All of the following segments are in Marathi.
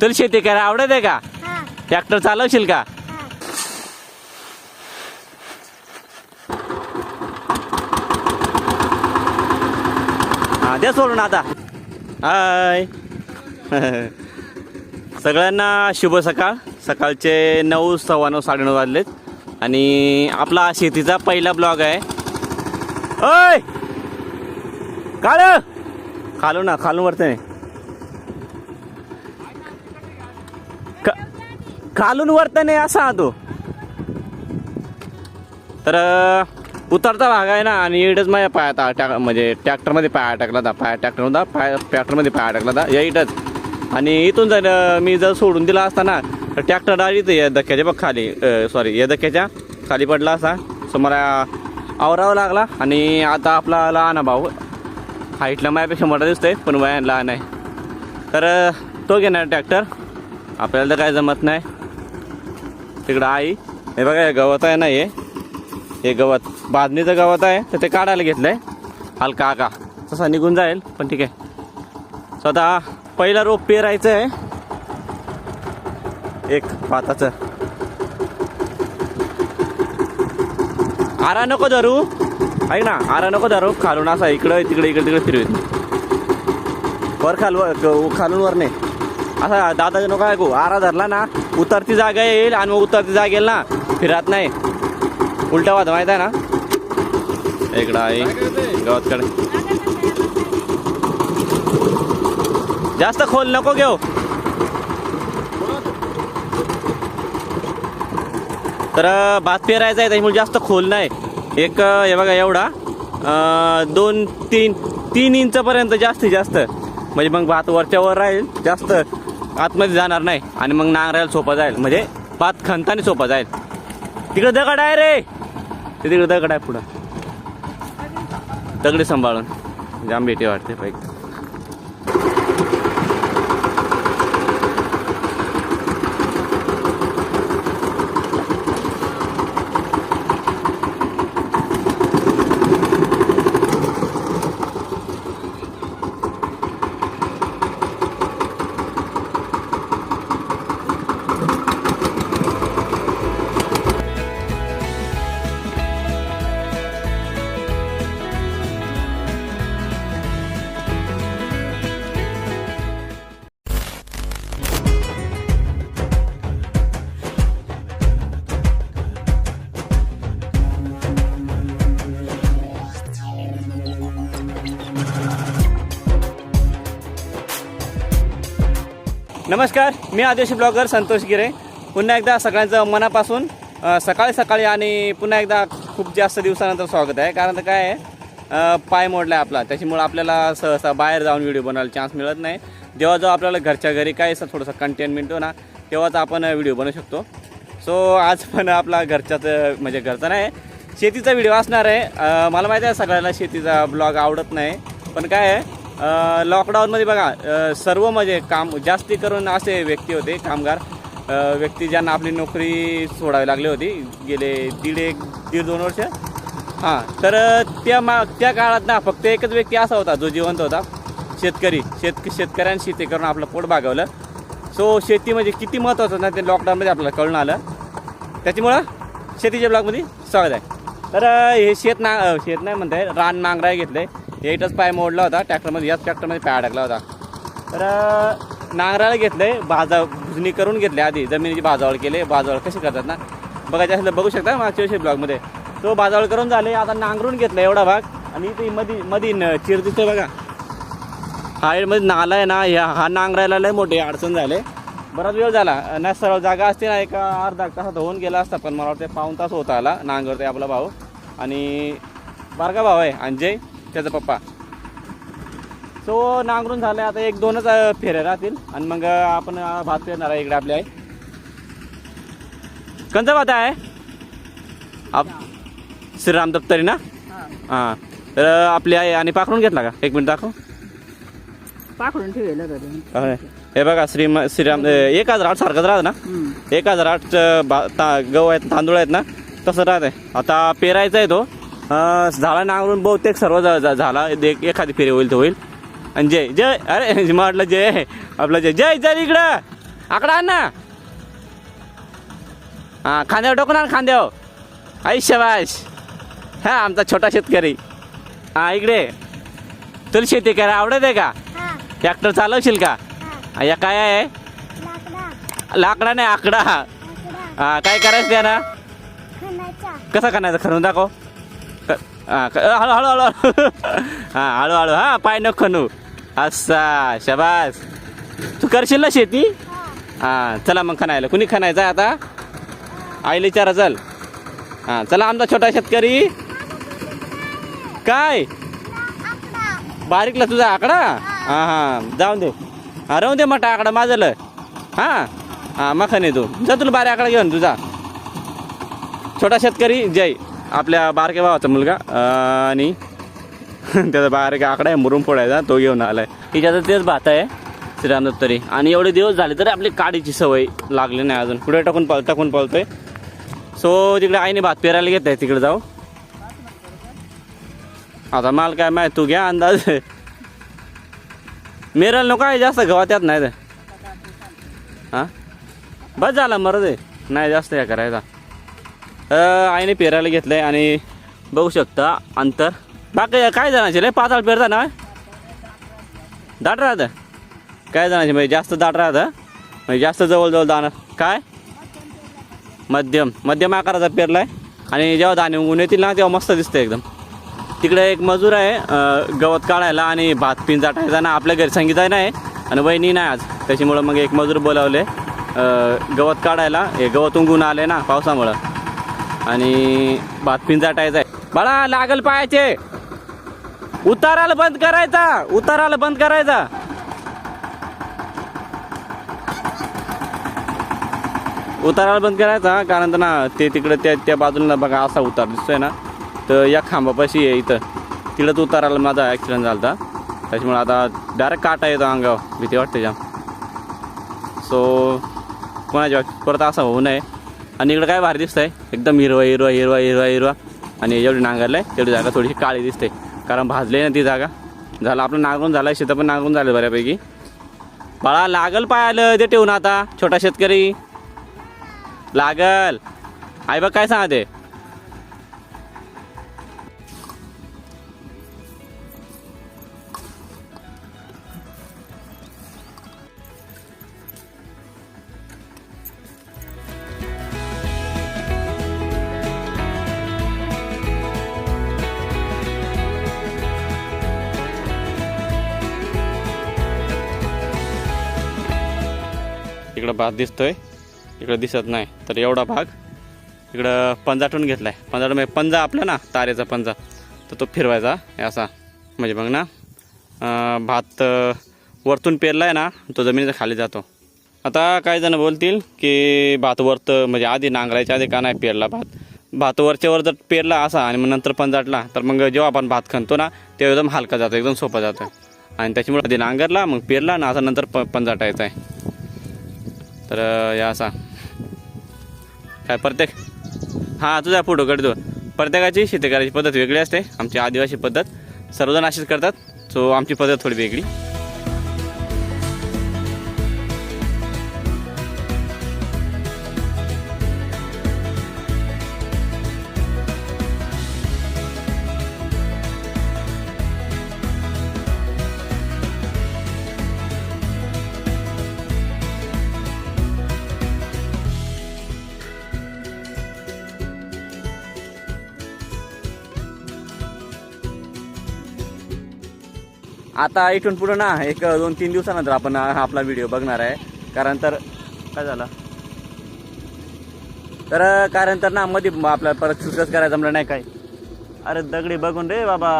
तुला शेती करायला आवडत आहे का? हा. ट्रॅक्टर चालवशील का? हा. द्या सोडून आता. हाय. सगळ्यांना शुभ सकाळ. सकाळचे नऊ सव्वा नऊ साडेनऊ वाजलेत. आणि आपला शेतीचा पहिला ब्लॉग आहे. ओय! काळ! खालू ना खालून वरते खालून वरते असा हा तो. तर उतरता भाग आहे ना आणि इडच माझ्या पायात आ- म्हणजे ट्रॅक्टरमध्ये पाय टाकला होता पाय ट्रॅक्टर होता पाय ट्रॅक्टरमध्ये पाया टाकला होता या इटच आणि इथून जर मी जर सोडून दिला असता ना तर ट्रॅक्टर डाळीत या धक्क्याच्या बघ खाली सॉरी या धक्क्याच्या खाली पडला असा. सो मला आवरावा लागला आणि आता आपला लहान भाऊ हाईटला माझ्यापेक्षा मोठा दिसतोय पण वयान लहान आहे तर तो घेणार ट्रॅक्टर. आपल्याला तर काय जमत नाही. तिकडं आई. हे बघा हे गवत आहे ना हे. हे गवत. बादनीचं गवत आहे तर ते काढायला घेतलंय. हलका का तसा निघून जाईल पण ठीक आहे. स्वतः पहिला रोप पेरायचं आहे. एक भाताचं आरा नको धरू. ऐक ना आरा नको धरू. खालून असा इकडं तिकडे इकडे तिकडे फिरवेल वर खालवर खालून वर नाही. असा दादाचं नको ऐकू. आरा धरला ना उतरती जागा येईल आणि मग उतरती जागा येईल ना. फिरत नाही. उलटा वाद माहीत आहे ना? इकडं आई गवतकडे. जास्त खोल नको घेऊ. तर भात पेरायचा आहे त्याच्यामुळे जास्त खोल नाही. एक हे बघा एवढा. दोन तीन तीन इंचपर्यंत जास्तीत जास्त. म्हणजे मग भात वरच्या वर राहील जास्त आतमध्ये जाणार नाही. आणि मग नांगरायला सोपा जाईल. म्हणजे भात खणताना सोपा जाईल. तिकडे दगड आहे रे. ते तिकडे दगड आहे पुढं. दगडी सांभाळून. जाम भेटी वाटते बाईक नमस्कार मी आदिवासी ब्लॉगर संतोष गिरे. पुन्हा एकदा सगळ्यांचं मनापासून सकाळी सकाळी आणि पुन्हा एकदा खूप जास्त दिवसानंतर स्वागत आहे. कारण तर काय आहे पाय मोडला आहे आपला. त्याच्यामुळं आपल्याला सहसा बाहेर जाऊन व्हिडिओ बनवायला चान्स मिळत नाही. जेव्हा जेव्हा आपल्याला घरच्या घरी काय असं थोडंसं कंटेंट मिळतो ना तेव्हाच आपण व्हिडिओ बनवू शकतो. सो आज पण आपला घरच्याचं म्हणजे घरचा नाही शेतीचा व्हिडिओ असणार आहे. मला माहिती आहे सगळ्याला शेतीचा ब्लॉग आवडत नाही. पण काय आहे लॉकडाऊनमध्ये बघा सर्व म्हणजे काम जास्ती करून असे व्यक्ती होते कामगार. व्यक्ती ज्यांना आपली नोकरी सोडावी लागली होती गेले दीड एक दीड दोन वर्ष. हां तर त्या मा त्या काळात ना फक्त एकच व्यक्ती असा होता जो जिवंत होता. शेतकरी शेत शेतकऱ्यांनी शेती करून आपलं पोट भागवलं. सो शेती म्हणजे किती महत्त्वाचं ना ते लॉकडाऊनमध्ये आपल्याला कळून आलं. त्याच्यामुळं शेतीच्या ब्लॉगमध्ये स्वागत आहे. तर हे शेत ना शेत नाही म्हणताय रान नांगराय घेतलंय. एकच पाय मोडला होता ट्रॅक्टरमध्ये याच ट्रॅक्टरमध्ये पाय अडकला होता. तर नांगराला घेतलं घेतलंय भाजा भुजणी करून घेतले आधी जमिनीची भाजावळ केले भाजावळ कशी करतात ना? बघायचे असेल तर बघू शकता मागच्या वर्षी ब्लॉगमध्ये. तो भाजावळ करून झाले आता नांगरून घेतला एवढा भाग. आणि ते मधी मधी न- चिर दिसतो बघा. हा मध्ये नाला आहे ना ह्या हा नांगरायला लय मोठी अडचण झाले. बराच वेळ झाला. ना सरळ जागा असते ना एका अर्धा तासात होऊन गेला असता पण मला वाटतं पाऊन तास होता आला नांगरते आपला भाऊ. आणि बारका भाऊ आहे अंजय. त्याचा पप्पा. सो नांगरून झालं आता एक दोनच फेऱ्या राहतील. आणि मग आपण भात पेरणार आहे इकडे आपल्या आहे कोणता भात आहे? आप श्रीराम दप्तरी ना? हां. तर आपली आहे आणि पाखरून घेतला का? एक मिनिट दाखव. पाकडून ठेवलं. हे बघा श्रीम श्रीराम एक हजार आठ सारखंच राहतं ना? एक हजार आठ गहू आहेत तांदूळ आहेत ना? तसं राहतंय. आता पेरायचा आहे तो. झाला नांगरून बहुतेक सर्व झाला. एक एखादी फेरी होईल तो होईल. आणि जय जय अरे म्हटलं जय. आपलं जय जय जय इकडं. आकडा आण ना. हा खांद्यावर डोकून आण खांद्यावर. आई शबाश हा आमचा छोटा शेतकरी. हा इकडे. तुला शेती करा आवडत आहे का? ट्रॅक्टर चालवशील का? हा. या काय आहे? लाकडा. नाही आकडा. हा काय करायचं त्यानं? खणाचा कसं करायचं खणून दाखव. हा क- हळू हळू हळू हळू हा हळूहळू हां पाय नको नू असा शबास तू करशील ना शेती हा चला मग खणायला कुणी खणायचं आहे आता आईला विचारा चल हा चला आमचा छोटा शेतकरी काय बारीकला तुझा आकडा हा हा जाऊन दे हा राहून दे मटा आकडा माझलं हा हा आहे तू जा तुला बारीक आकडा घेऊन तुझा छोटा शेतकरी जय आपल्या बारक्या भावाचा मुलगा आणि त्याचा बारीक आकडा आहे मुरुम फोडायचा तो घेऊन आलाय. तिच्याचं तेच भात आहे. श्रीराम दत्तरी आणि एवढे दिवस झाले तरी आपली काडीची सवय लागली नाही अजून. पुढे टाकून पळ टाकून पळतोय? सो तिकडे आईने भात पेरायला घेत आहे तिकडे जाऊ. आता माल काय माहिती तू घ्या अंदाज. मिरल नको आहे जास्त गव्हा त्यात नाही हां? बस झाला मरद नाही जास्त हे करायचा. आईने पेरायला घेतलंय आणि बघू शकता अंतर. बाकी काय जणांचे लय पाताळ पेरता ना दाट राहतं. काय जणांचे म्हणजे जास्त दाट राहतं म्हणजे जास्त जवळजवळ दाणं काय? मध्यम. मध्यम आकाराचा पेरलाय. आणि जेव्हा दाणे उगून येतील ना तेव्हा मस्त दिसतं एकदम. तिकडे एक मजूर आहे गवत काढायला आणि भात पिन टाकायचा ना आपल्या घरी सांगितलं नाही आणि वहिनी नाही आज. त्याच्यामुळं मग एक मजूर बोलावले गवत काढायला. हे गवत उंगून आले ना पावसामुळं. आणि भात जाटायचा आहे. बाळा लागल पायाचे. उताराला बंद करायचा. उताराला बंद करायचा. उताराला बंद करायचा कारण ना ते तिकडे त्या त्या बाजूला बघा असा उतार दिसतोय ना. तर या खांबापाशी आहे इथं. तिकडंच उताराला माझा ॲक्सिडेंट झाला होता त्याच्यामुळे आता डायरेक्ट काटा येतो अंगावर. भीती वाटते जाम. सो कोणाच्या परत असं होऊ नये. आणि इकडं काय भारी दिसतंय? एकदम हिरवा हिरवा हिरवा हिरवा हिरवा. आणि जेवढी नांगरलं आहे तेवढी जागा थोडीशी काळी दिसते. कारण भाजली ना ती जागा. झालं आपलं नांगरून झालं शेतं पण नांगरून झालं बऱ्यापैकी. बाळा लागल पाय आलं ते ठेवून आता छोटा शेतकरी. लागल. आई बघ काय सांगते? ते भात दिसतोय. इकडं दिसत नाही तर एवढा भाग इकडं पंजाटून घेतला आहे पंजाटून म्हणजे पंजा आपला ना तारेचा पंजा. तर तो फिरवायचा असा. म्हणजे मग ना भात वरतून वरतून आहे ना तो जमिनीच्या खाली जातो. आता काही जण बोलतील की भात वरत म्हणजे आधी नांगरायच्या आधी का नाही पेरला भात? भात वरच्यावर जर पेरला असा आणि मग नंतर पंजाटला तर मग जेव्हा आपण भात खणतो ना तेव्हा एकदम हलका जातो एकदम सोपा जातो. आणि त्याच्यामुळे आधी नांगरला मग पेरला ना आता नंतर प पंजाटायचा आहे. तर या असा. काय प्रत्येक? हां तुझा फोटो काढतो प्रत्येकाची शेती करायची पद्धत वेगळी असते. आमची आदिवासी पद्धत. सर्वजण अशीच करतात. सो आमची पद्धत थोडी वेगळी. आता इथून पुढं ना एक दोन तीन दिवसानंतर आपण हा आपला व्हिडिओ बघणार आहे. कारण तर काय झालं? तर कारण तर ना मध्ये आपल्या परत सुस्कच करायचं जमलं नाही काय अरे दगडी बघून रे बाबा.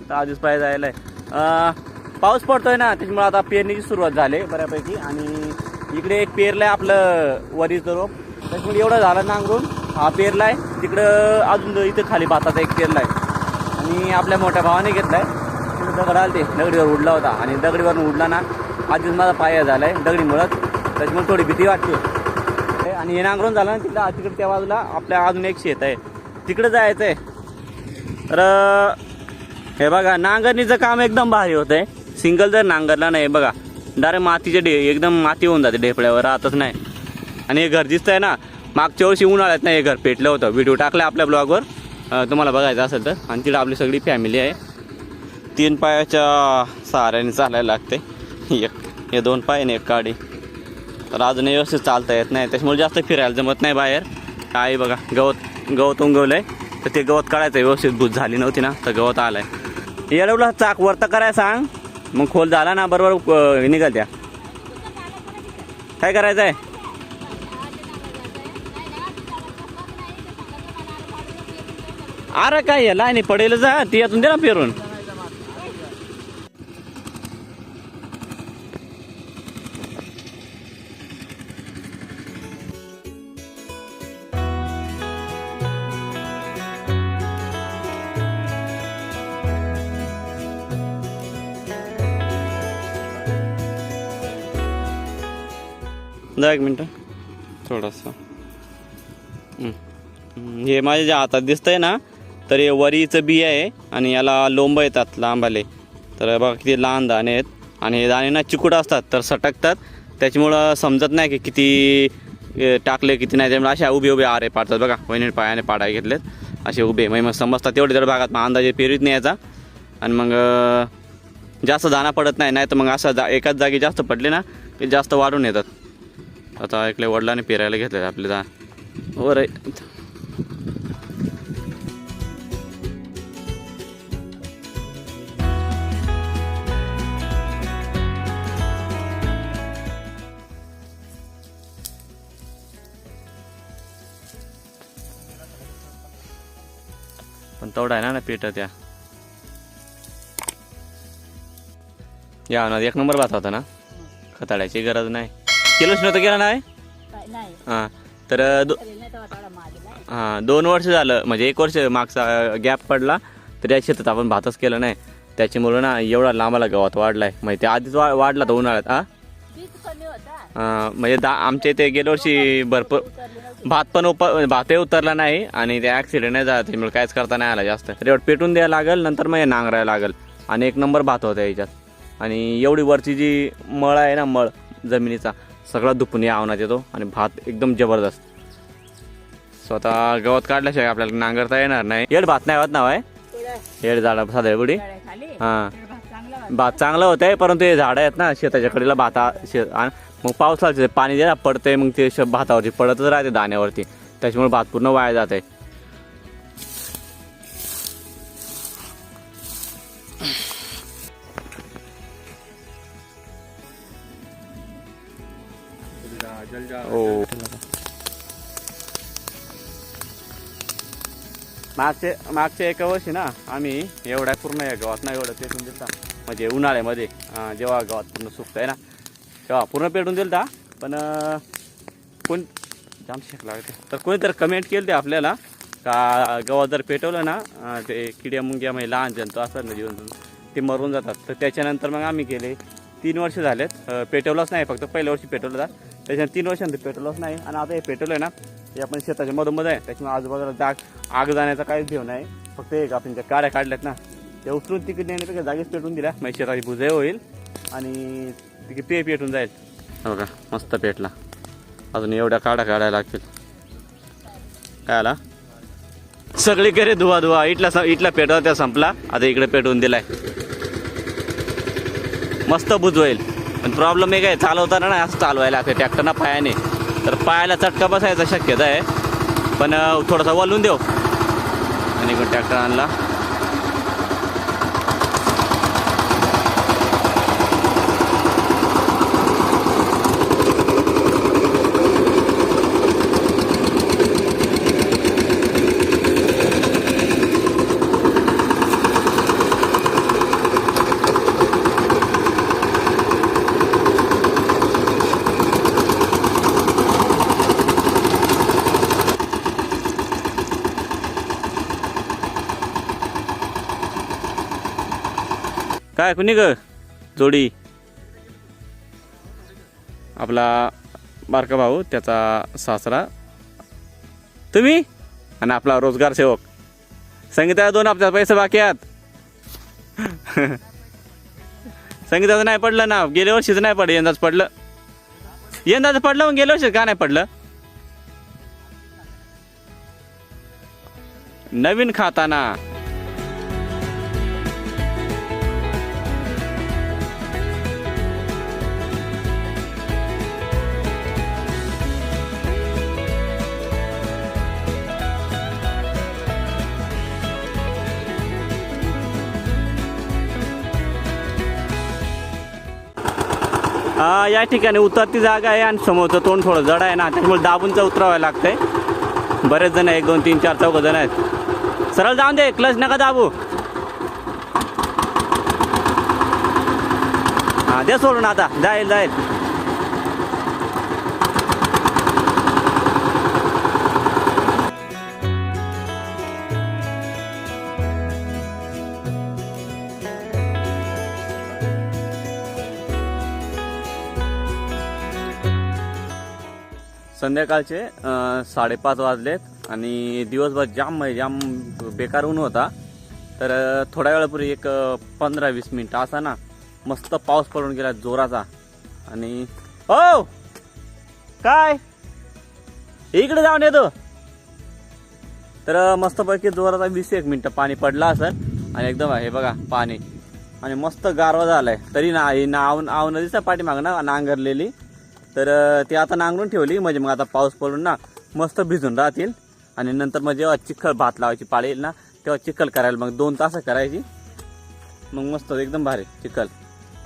आता आधीच पाय जायला पाऊस पडतोय ना त्याच्यामुळे आता पेरणीची सुरुवात झाली बऱ्यापैकी. आणि इकडे एक पेरलंय आपलं वरीचं रोप. त्याच्यामुळे एवढं झालं नांगरून हा पेरलाय. तिकडं अजून इथं खाली भाताचा एक पेरलाय. आणि आपल्या मोठ्या भावाने घेतलाय. आहे दगड ते. दगडीवर उडला होता. आणि दगडीवरून उडला ना आधीच माझा पाय झालाय. दगडी मुळत. त्याच्यामुळे थोडी भीती वाटते. आणि हे नांगरून झालं ना तिकडं तिकडे त्या बाजूला आपल्या अजून एक शेत आहे. तिकडे जायचं आहे तर हे बघा नांगरणीचं काम एकदम भारी होतं आहे सिंगल जर नांगरला नाही बघा. डायरेक्ट मातीचे डे एकदम माती होऊन जाते ढेपळ्यावर राहतच नाही. आणि हे घर दिसतंय ना मागच्या वर्षी उन्हाळ्यात नाही हे घर पेटलं होतं. व्हिडिओ टाकला आपल्या ब्लॉगवर तुम्हाला बघायचं असेल तर. आणि तिथं आपली सगळी फॅमिली आहे. तीन पायाच्या सहाऱ्याने चालायला लागते. एक हे दोन पाय आणि एक गाडी तर अजून व्यवस्थित चालता येत नाही. त्याच्यामुळे जास्त फिरायला जमत नाही बाहेर. काय बघा गवत गवत उंगवलंय. तर ते गवत काढायचं. व्यवस्थित भूत झाली नव्हती ना तर गवत आलंय. येडवला चाक वरता करायला सांग. मग खोल झाला ना बरोबर निघाल त्या. काय करायचं आहे अरे काय लाईनी पडेल जा ती यातून दे ना पेरून. जा एक मिनटं. थोडंसं. हं. माझ्या ज्या हातात दिसतंय ना तर हे वरीचं बी आहे आणि याला लोंब येतात लांब आले तर बघा किती लहान दाणे आहेत. आणि हे दाणे ना चिकूट असतात तर सटकतात. त्याच्यामुळं समजत नाही की किती टाकले किती नाही. त्यामुळे अशा उभे उभे आरे पाडतात. बघा वहिनी पायाने पाडाय घेतलेत. असे उभे म्हणजे मग समजतात तेवढे तर भागात मग अंदाजे पेरीत नाही याचा. आणि मग जास्त दाणा पडत नाही. नाही तर मग असं जा एकाच जागी जास्त पडले ना की जास्त वाढून येतात. आता ऐकले वडिलांनी पेरायला घेतले आपले दा वर हो रे. पण तेवढा आहे ना ना पेट त्या. या ना एक नंबर भात होता ना? खताड्याची गरज नाही. केलंच नव्हतं गेला नाही? नाही. हां. तर दो. हां दोन वर्ष झालं. म्हणजे एक वर्ष मागचा गॅप पडला तर या शेतात आपण भातच केलं नाही. त्याच्यामुळं ना एवढा लांबाला गवत वाढलाय. म्हणजे ते आधीच वा वाढला तर उन्हाळ्यात हा? म्हणजे दा आमच्या इथे गेल्या वर्षी भरपूर. भात पण उप भातही उतरला नाही आणि ते ॲक्सिडेंट नाही झाला त्यामुळे काहीच करता नाही आला जास्त. रेवट पेटून द्यायला लागेल नंतर मग नांगरायला लागेल. आणि एक नंबर भात होता याच्यात. आणि एवढी वरची जी मळ आहे ना मळ जमिनीचा सगळा दुपून या आवनात येतो आणि भात एकदम जबरदस्त. स्वतः गवत काढल्याशिवाय आपल्याला नांगरता येणार नाही. येड भात नाही होत नाव आहे येड झाडा साधे बुडी. खाली हां. भात चांगला होता. आहे परंतु हे झाडं आहेत ना शेताच्या कडेला भाता शेत आणि मग पावसाळ्याचे पाणी जे ना पडतंय मग ते भातावरती पडतच राहते दाण्यावरती. त्याच्यामुळे भात पूर्ण वाया जात आहे हो. मागचे मागच्या एका वर्षी ना आम्ही एवढ्या पूर्ण या गावात ना एवढं पेटून दिलता. म्हणजे उन्हाळ्यामध्ये जेव्हा गावात पूर्ण सुकतंय ना तेव्हा पूर्ण पेटून दिलता. पण कोण जाम शेक तर कोणीतरी कमेंट केली ते आपल्याला का गवत जर पेटवलं ना ते किड्या मुंग्या म्हणजे लहान जंतू असतात ना जीवन ते मरून जातात. तर त्याच्यानंतर मग आम्ही केले तीन वर्ष झालेत पेटवलंच नाही फक्त पहिल्या वर्षी पेटवलं जात त्याच्यानं तीन वर्षांत पेट्रोलच नाही. आणि आता हे पेट्रोल आहे ना हे आपण शेताच्या मधोमध आहे. त्याच्यामुळे आजूबाजूला जाग आग जाण्याचा काहीच भेव नाही. फक्त एक आपण ज्या काड्या काढल्यात ना ते उचलून तिकडे नेण्यापेक्षा जागेच पेटून दिल्या. म्हणजे शेताची भुजय होईल. आणि तिकडे पे पेटून जाईल. बघा मस्त पेटला. अजून एवढ्या काड्या काढायला लागतील. काय आला? सगळी करे धुवा धुवा इटला स- इटला पेटवा त्या संपला. आता इकडे पेटवून दिलाय. मस्त बुजवेल पण प्रॉब्लेम एक आहे चालवताना ना असं चालवायला लागतं. ट्रॅक्टरना पायाने. तर पायाला चटका बसायचा शक्यता आहे. पण थोडासा वळून देऊ. आणि ट्रॅक्टर आणला. काय कुणी ग? जोडी. आपला बारका भाऊ त्याचा सासरा. तुम्ही? आणि आपला रोजगार सेवक. संगीता दोन आपल्या पैसे बाकी आहेत. संगीताचं नाही पडलं ना गेल्या वर्षीच नाही पडलं यंदाच पडलं. यंदाच पडलं मग गेल्या वर्षी का नाही पडलं? नवीन खाताना. हा या ठिकाणी उतरती जागा आहे आणि समोरचं तोंड थोडं जड आहे ना त्याच्यामुळे दाबूनचं उतरावं लागतंय. बरेच जण आहे, एक दोन तीन चार चौघ जण आहेत. सरळ जाऊन दे क्लच नका दाबू. हा दे सोडून आता जाईल जाईल. संध्याकाळचे साडेपाच वाजलेत आणि दिवसभर जाम म्हणजे जाम बेकार ऊन होता. तर थोड्या वेळापूर्वी एक पंधरा वीस मिनटं असा ना मस्त पाऊस पडून गेला जोराचा. आणि हो! काय? इकडे जाऊन येतो. तर मस्तपैकी जोराचा वीस एक मिनटं पाणी पडलं असेल. आणि एकदम हे बघा पाणी. आणि मस्त गारवा झालाय. तरी ना आव नाव नदीचा पाठीमाग ना नांगरलेली. तर ते ती आता नांगरून ठेवली म्हणजे मग आता पाऊस पडून ना मस्त भिजून राहतील. आणि नंतर मग जेव्हा चिखल भात लावायची पाळी येईल ना तेव्हा चिखल करायला मग दोन तास करायची. मग मस्त एकदम भारी चिखल.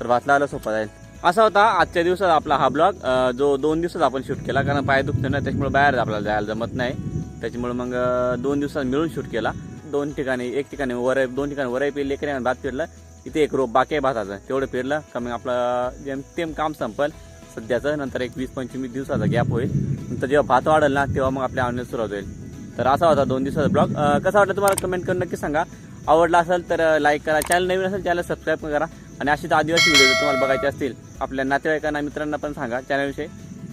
तर भात लावायला सोपा जाईल. असा होता आजच्या दिवसात आपला हा ब्लॉग. जो दोन दिवसात आपण शूट केला कारण पाय दुखतो ना त्याच्यामुळे बाहेर आपल्याला जायला जमत नाही. त्याच्यामुळे मग दोन दिवसात मिळून शूट केला. दोन ठिकाणी एक ठिकाणी वरय दोन ठिकाणी वरही पेरली एक ठिकाणी भात पेरलं. इथे एक रोप बाकी आहे भाताचं. तेवढं पेरलं. का मग आपलं जेमतेम काम संपल. सध्याचं नंतर एक वीस पंचवीस दिवसाचा गॅप होईल. नंतर जेव्हा भात वाढेल ना तेव्हा मग आपल्या आवडण्यास सुरुवात होईल. तर असा होता दोन दिवसाचा ब्लॉग. कसा वाटला तुम्हाला कमेंट करून नक्की सांगा. आवडला असेल तर लाईक करा. चॅनल नवीन असेल चॅनल सबस्क्राईब करा. आणि अशीच आदिवासी व्हिडिओ जर तुम्हाला बघायचे असतील आपल्या नातेवाईकांना मित्रांना पण सांगा चॅनलविषयी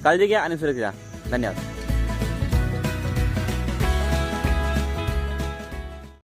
काळजी घ्या आणि सुरक्षित राहा. धन्यवाद.